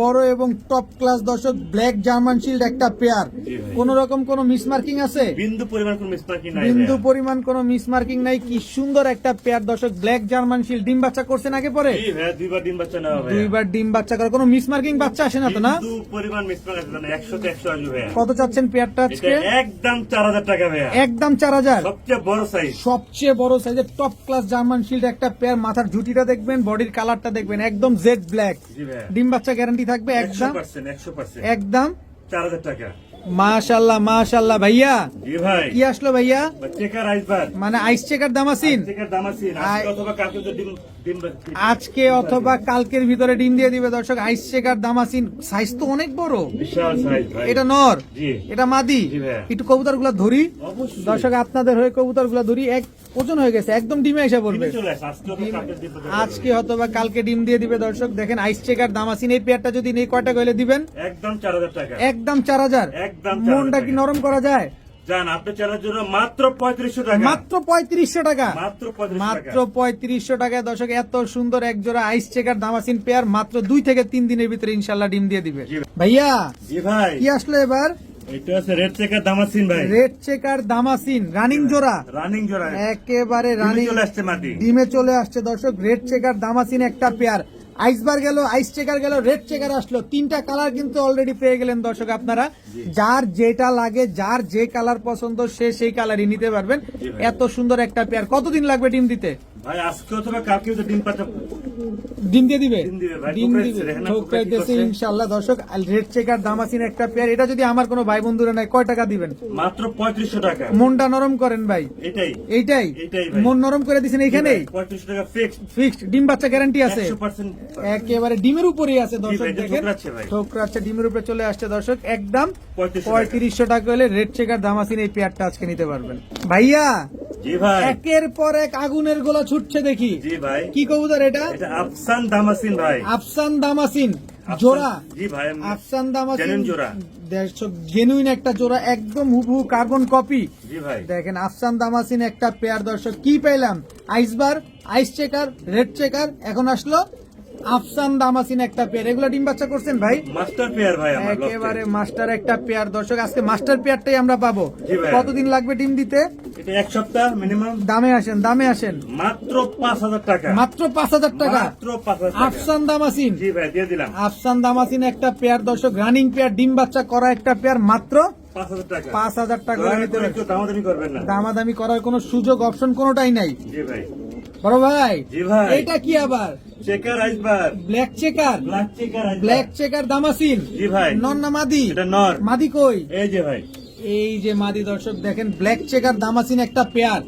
বড় এবং top class দর্শক ব্ল্যাক জার্মান শিল্ড একটা পেয়ার ভাই। কোন রকম কোন মিসমার্কিং আছে? বিন্দু পরিমাণ কোন মিসমার্কিং নাই বিন্দু পরিমাণ কোন মিসমার্কিং নাই। কি সুন্দর একটা পেয়ার দর্শক ব্ল্যাক জার্মান শিল্ড ডিম বাচ্চা করছেন আগে পরে? দুইবার ডিম বাচ্চা ভাইয়া। দুইবার ডিম বাচ্চা করে কোনো মিসমার্কিং বাচ্চা আসে না তো না? পরিমাণ মিসমার্ক আছে না একশো তে একশো আসবে ভাইয়া। কত চাচ্ছেন পেয়ারটা আজকে? একদম চার হাজার টাকা ভাইয়া। একদম চার হাজার? সবচেয়ে বড় সাইজ সবচেয়ে বড় সাইজের টপ ক্লাস জার্মান শিল্ড একটা পেয়ার মাথার ঝুটিটা দেখবেন বডির কালারটা দেখবেন একদম জেড ব্ল্যাক ডিম বাচ্চা গ্যারান্টি থাকবে একদম একদম চার হাজার টাকা। মাশাল্লাহ মাশাল্লাহ ভাইয়া। কি আসলো ভাইয়া? মানে আইস চেকার দামাসিন। চেকার আজকে অথবা কালকের ভিতরে ডিম দিয়ে দিবে। দর্শক আইস চেকার দামাসিন সাইজ তো অনেক বড়। এটা নর এটা মাদি। একটু কবুতরগুলা ধরি দর্শক আপনাদের হয়ে কবুতরগুলা ধরি। এক ওজন হয়ে গেছে একদম ডিমে এসে পড়বে। আজকে অথবা কালকে ডিম দিয়ে দিবে। দর্শক দেখেন আইস চেকার দামাসিন এই পেয়ারটা যদি নেই কয়টা গেলে দিবেন? একদম চার হাজার টাকা। একদম চার হাজার। একদম মনটা কি নরম করা যায়? যান জন্য মাত্র পঁয়ত্রিশশো টাকা। মাত্র পঁয়ত্রিশশো টাকা। মাত্র মাত্র পঁয়ত্রিশশো টাকায় দর্শক এত সুন্দর এক জোড়া আইস চেকার দামাসিন পেয়ার মাত্র দুই থেকে তিন দিনের ভিতরে ইনশাল্লাহ ডিম দিয়ে দিবে। ভাইয়া জি ভাই। কি আসলো এবার? রেড চেকার দামাসিন ভাই। রেড চেকার দামাসিন রানিং জোড়া। রানিং জোড়া। একেবারে ডিমে রানিং চলে আসছে মাটি। ডিমে চলে আসছে দর্শক রেড চেকার দামাসিন একটা পেয়ার আইসবার গেল আইস চেকার গেল রেড চেকার আসলো। তিনটা কালার কিন্তু অলরেডি পেয়ে গেলেন দর্শক আপনারা। যার যেটা লাগে যার যে কালার পছন্দ সে সেই কালারই নিতে পারবেন। এত সুন্দর একটা পেয়ার কতদিন লাগবে ডিম দিতে? ভাই আজকে অথবা কালকে তো ডিম পাতা ডিম দিয়ে দিবে? ডিম দিবে ভাই, ডিম ঠোকরাইছে, দিবে। দেখেন না ঠোকরাই কি ঠোকরাইতেছে করছে? ইনশাআল্লাহ। দর্শক রেড চেকার দামাসিন একটা পেয়ার। এটা যদি আমার কোনো ভাই বন্ধুরা নাই কয় টাকা দিবেন? মাত্র পঁয়ত্রিশশো টাকা। মনটা নরম করেন ভাই। এটাই। এইটাই। মন নরম করে টাকা ফিক্সড ফিক্সড ডিম বাচ্চা গ্যারান্টি আছে। একেবারে ডিমের উপরেই আছে দর্শক দেখেন। ঠোকরাচ্ছে ডিমের উপরে চলে আসছে দর্শক। একদম 3500 টাকা। পঁয়ত্রিশশো টাকা হলে রেড চেকার দামাসিন এই পেয়ারটা আজকে নিতে পারবেন। ভাইয়া! জি ভাই। একের পর এক আগুনের গোলা ছুটছে দেখি। জি ভাই। কি কবুতর এটা? এটা আফসান দামাসিন ভাই। আফসান দামাসিন। জোড়া? জি ভাই আফসান দামাসিন জোড়া। দেড়শো জেনুইন একটা জোড়া একদম হুবহু কার্বন কপি জি ভাই। দেখেন আফসান দামাসিন একটা পেয়ার দর্শক কি পেলাম iceberg ice checker red checker এখন আসলো আফসান দামাসিন একটা পেয়ার এগুলো ডিম বাচ্চা করছেন ভাই? মাস্টার পেয়ার ভাই আমার একেবারে মাস্টার একটা পেয়ার দর্শক আজকে মাস্টার পেয়ারটাই আমরা পাবো। কতদিন লাগবে ডিম দিতে? এটা এক সপ্তাহ মিনিমাম দামে আসেন দামে আসেন। মাত্র পাঁচ হাজার টাকা। মাত্র পাঁচ হাজার টাকা। মাত্র আফসান দামাসিন। জি ভাই দিয়ে দিলাম। আফসান দামাসিন একটা পেয়ার দর্শক রানিং পেয়ার ডিম বাচ্চা করা একটা পেয়ার মাত্র পাঁচ হাজার টাকা। দামাদামি করার কোনো সুযোগ অপশন কোনোটাই নাই। জি ভাই। বড় ভাই এটা কি আবার? Checker iceberg black checker black checker black checker Damascene জি ভাই। নন না মাদি? এটা নর মাদি কই? এই যে ভাই। এই যে মাদি দর্শক দেখেন ব্ল্যাক চেকার দামাসিন একটা পেয়ার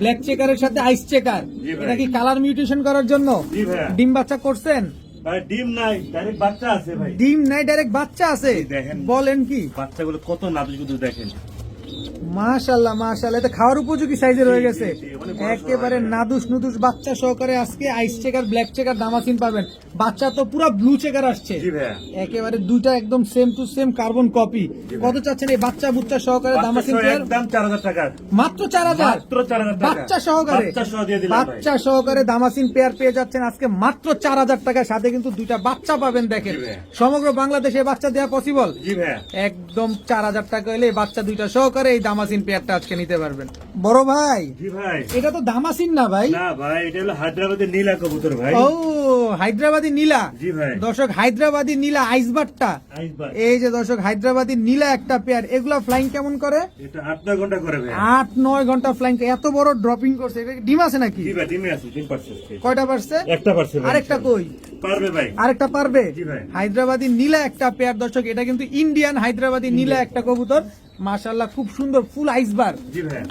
ব্ল্যাক চেকারের সাথে আইস চেকার এটা কি কালার মিউটেশন করার জন্য? ডিম বাচ্চা করছেন? ভাই ডিম নাই ডাইরেক্ট বাচ্চা আছে ভাই। ডিম নাই ডাইরেক্ট বাচ্চা আছে। দেখেন। বলেন কি? বাচ্চাগুলো কত গুদু দেখেন। মাশাল্লাহ মাশাল্লাহ এটা খাওয়ার উপযোগী সাইজের হয়ে গেছে। বড় একেবারে নাদুস নুদুস বাচ্চা সহকারে আজকে ice checker black checker Damascene পাবেন। বাচ্চা তো পুরো ব্লু চেকার আসছে। একেবারে দুইটা একদম same to same carbon copy কত চাচ্ছেন এই বাচ্চা বুচ্চা সহকারে দামাসিন বাচ্চা সহ পেয়ার একদম চার হাজার টাকা মাত্র চার হাজার? মাত্র চার হাজার টাকা। বাচ্চা সহকারে? বাচ্চা ভাই। সহকারে দামাসিন পেয়ার পেয়ে যাচ্ছেন আজকে মাত্র চার হাজার টাকার সাথে কিন্তু দুইটা বাচ্চা পাবেন দেখেন। সমগ্র বাংলাদেশে বাচ্চা দেওয়া পসিবল জি ভাইয়া। একদম চার হাজার টাকা হলে বাচ্চা দুইটা সহকারে এই দামাসিন পেয়ারটা আজকে নিতে পারবেন। বড় ভাই? জি ভাই। এটা তো দামাসিন না ভাই? না ভাই এটা হলো হায়দ্রাবাদের নীলা কবুতর ভাই। ও হায়দ্রাবাদি নীলা? জি ভাই। দর্শক হায়দ্রাবাদি নীলা এই যে দর্শক হায়দ্রাবাদি নীলা একটা পেয়ার। এগুলা ফ্লাইং কেমন করে? এটা আট নয় ঘণ্টা করে ভাই। আট নয় ঘণ্টা ফ্লাইং এত বড় ড্রপিং করছে। এটা ডিম আছে নাকি? জি ভাই ডিমে আছে তিন পার্সেন্ট কয়টা পারছে? একটা পার্সেন্ট আরেকটা কই? পারবে ভাই। আরেকটা পারবে? জি ভাই। হায়দ্রাবাদি নীলা একটা পেয়ার। দর্শক এটা কিন্তু ইন্ডিয়ান হায়দ্রাবাদি নীলা একটা কবুতর। মাশাল্লাহ খুব সুন্দর ফুল আইসবার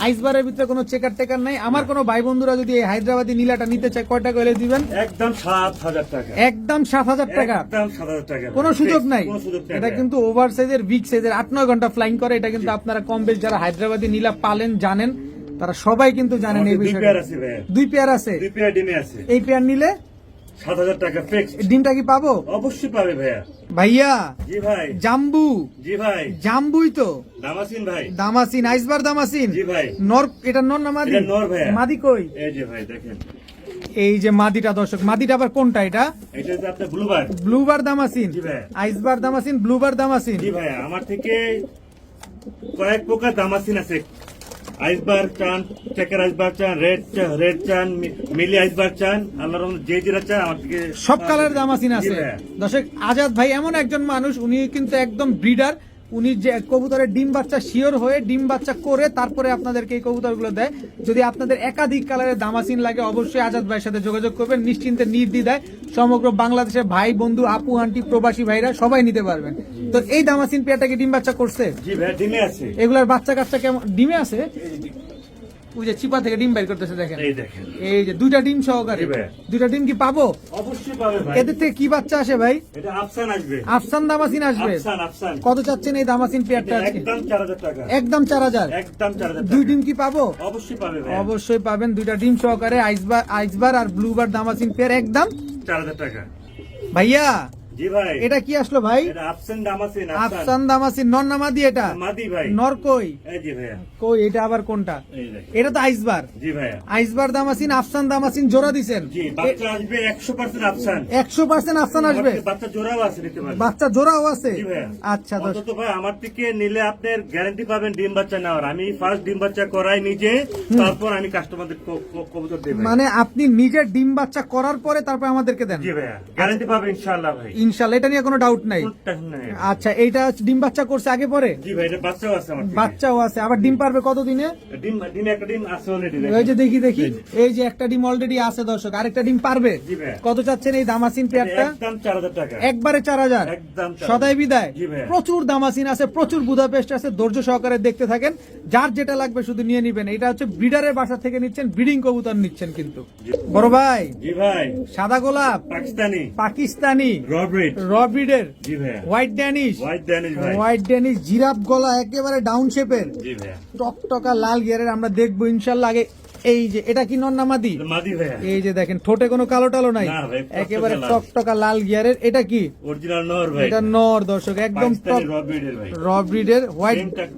আইসবারের ভিতরে কোনো চেকার টেকার নাই। আমার কোনো ভাই বন্ধুরা যদি এই হায়দ্রাবাদি নীলাটা নিতে চায় কয়টা করে দিবেন? একদম সাত হাজার টাকা। একদম সাত হাজার টাকা। কোনো সুযোগ নাই। এটা কিন্তু ওভার সাইজের বিগ সাইজের আট নয় ঘণ্টা ফ্লাইং করে এটা কিন্তু আপনারা কম বেশ যারা হায়দ্রাবাদি নীলা পালেন জানেন। তারা সবাই কিন্তু জানেন এই আমাদের দুই পেয়ার আছে দুই পেয়ার আছে? দুই পেয়ার ডিমে আছে। এই পেয়ার নিলে সাত হাজার টাকা ফিক্স ডিমটা কি পাবো? অবশ্যই পাবে ভাইয়া। ভাইয়া জি ভাই। জাম্বু। জি ভাই। জাম্বুই তো। দামাসিন ভাই। দামাসিন আইসবার দামাসিন। জি ভাই। নর এটা নর না মাদি? নর ভাইয়া। মাদি কই? এই যে ভাই দেখেন। এই যে মাদিটা দর্শক মাদিটা আবার কোনটা এটা? এটা হচ্ছে আপনার ব্লুবার ব্লুবার দামাসিন। জি ভাই। আইসবার দামাসিন ব্লুবার দামাসিন। জি ভাইয়া আমার থেকে কয়েক প্রকার দামাসিন আছে। আইসবার চান চেকের আইসবার চান রেড রেড চান মিলি আইসবার চান আল্লাহর যে যেটা চান আজকে সব কালার দাম আছে। দর্শক আজাদ ভাই এমন একজন মানুষ উনি কিন্তু একদম ব্রিডার উনি যে কবুতরের ডিম বাচ্চা শিওর হয়ে ডিম বাচ্চা করে তারপরে আপনাদেরকে এই কবুতরগুলো দেয়। যদি আপনাদের একাধিক কালারের দামাসিন লাগে অবশ্যই আজাদ ভাইয়ের সাথে যোগাযোগ করবেন। নিশ্চিন্তে নির্দি দেয় সমগ্র বাংলাদেশের ভাই বন্ধু আপু আন্টি প্রবাসী ভাইরা সবাই নিতে পারবেন। তো এই দামাসিন পেয়ারটাকে ডিম বাচ্চা করছে? এগুলার বাচ্চা কাচ্চা কেমন? ডিমে আছে? ওই যে চিপা থেকে ডিম বের করতেছে দেখেন। এই দেখেন। এই যে দুইটা ডিম সহকারে। দুইটা ডিম কি পাবো? অবশ্যই পাবে ভাই। এদের থেকে কি বাচ্চা আসে ভাই? এটা আফসান আসবে। আফসান দামাসিন আসবে। আফসান আফসান। কত চাচ্ছেন এই দামাসিন পেয়ারটা আজকে? একদম চার হাজার টাকা। একদম চার হাজার? একদম চার হাজার দুই ডিম কি পাবো? অবশ্যই পাবে ভাই। অবশ্যই পাবেন। দুইটা ডিম সহকারে আইসবার আইসবার আর ব্লুবার দামাসিন পেয়ার একদম চার হাজার টাকা। ভাইয়া জি ভাই। এটা কি আসলো ভাই? আফসান দামাসিন আফসান। দামাসিন নর নামাদি এটা? মাদি ভাই। নর কই? জি কই এটা আবার কোনটা? এটা তো আইসবার। জি আইসবার দামাসিন আফসান দামাসিন জোড়া দিছেন। জি বাচ্চা আসবে একশো পার্সেন্ট আফসান। আসবে? বাচ্চা জোড়াও আছে নিতে পারবে বাচ্চা জোড়াও আছে? জি ভাইয়া। আচ্ছা অন্তত ভাই আমার থেকে নিলে আপনার গ্যারান্টি পাবেন ডিম বাচ্চা নেওয়ার। আমি ফার্স্ট ডিম বাচ্চা করাই নিজে তারপর আমি কাস্টমারদের কবুতর দেব। মানে আপনি নিজের ডিম বাচ্চা করার পরে তারপর আমাদেরকে দেন? জি ভাইয়া। গ্যারান্টি পাবেন ইনশাআল্লাহ ভাই। ইনশাল্লাহ এটা নিয়ে কোনো ডাউট নাই। আচ্ছা এইটা ডিম বাচ্চা করছে আগে পরে? বাচ্চাও আছে আবার ডিম পারবে কত দিনে ডিম ডিম একটা ডিম আছে অলরেডি ওই যে দেখি দেখি। এই যে। একটা ডিম অলরেডি আছে দর্শক আরেকটা ডিম পারবে? কত চাচ্ছেন এই দামাসিন পেয়ারটা? একবারে চার হাজার। সদাই বিদায়। প্রচুর দামাসিন আছে প্রচুর বুদাপেস্ট আছে ধৈর্য সহকারে দেখতে থাকেন। যার যেটা লাগবে শুধু নিয়ে নিবেন। এটা হচ্ছে ব্রিডারের বাসা থেকে নিচ্ছেন ব্রিডিং কবুতর নিচ্ছেন কিন্তু। বড় ভাই ভাই। সাদা গোলাপ পাকিস্তানি। পাকিস্তানি। রবরেড র ব্রিডের জি ভাইয়া। হোয়াইট ড্যানিশ হোয়াইট ড্যানিশ ভাই। হোয়াইট ড্যানিশ জিরাফ গলা একেবারে ডাউন শেপের জি ভাইয়া। টকটকা লাল গিয়ারের আমরা দেখব ইনশাল্লাহ আগে। এই যে এটা কি এটা মাদি ভাইয়া। এই যে দেখেন ঠোঁটে কোনো কালো টালো নাই। একেবারে। টকটকা লাল গিয়ারের এটা কি? অরিজিনাল নর ভাই। এটা নর দর্শক একদম পাকিস্তানি রবরেডের ভাই। র ব্রিডের হোয়াইট সেম ট্যাগ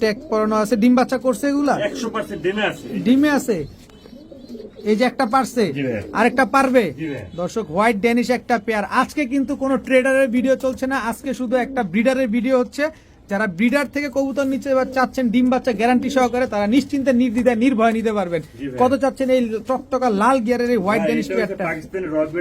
ট্যাগ পরানো আছে। ডিম বাচ্চা করছে এগুলা? আছে। ডিমে আছে? এই যে একটা পারছে আর একটা আরেকটা পারবে। দর্শক হোয়াইট ড্যানিশ একটা পেয়ার। আজকে কিন্তু কোনো ট্রেডারের ভিডিও চলছে না আজকে শুধু একটা ব্রিডারের ভিডিও হচ্ছে। যারা ব্রিডার থেকে কবুতর নিচে এবার চাচ্ছেন ডিম বাচ্চা গ্যারান্টি সহকারে তারা নিশ্চিন্তে নির্দ্বিধায় নির্ভয় নিতে পারবেন। কত চাচ্ছেন এই চকটকা লাল গিয়ারের এই হোয়াইট ড্যানিশ পেয়ারটা?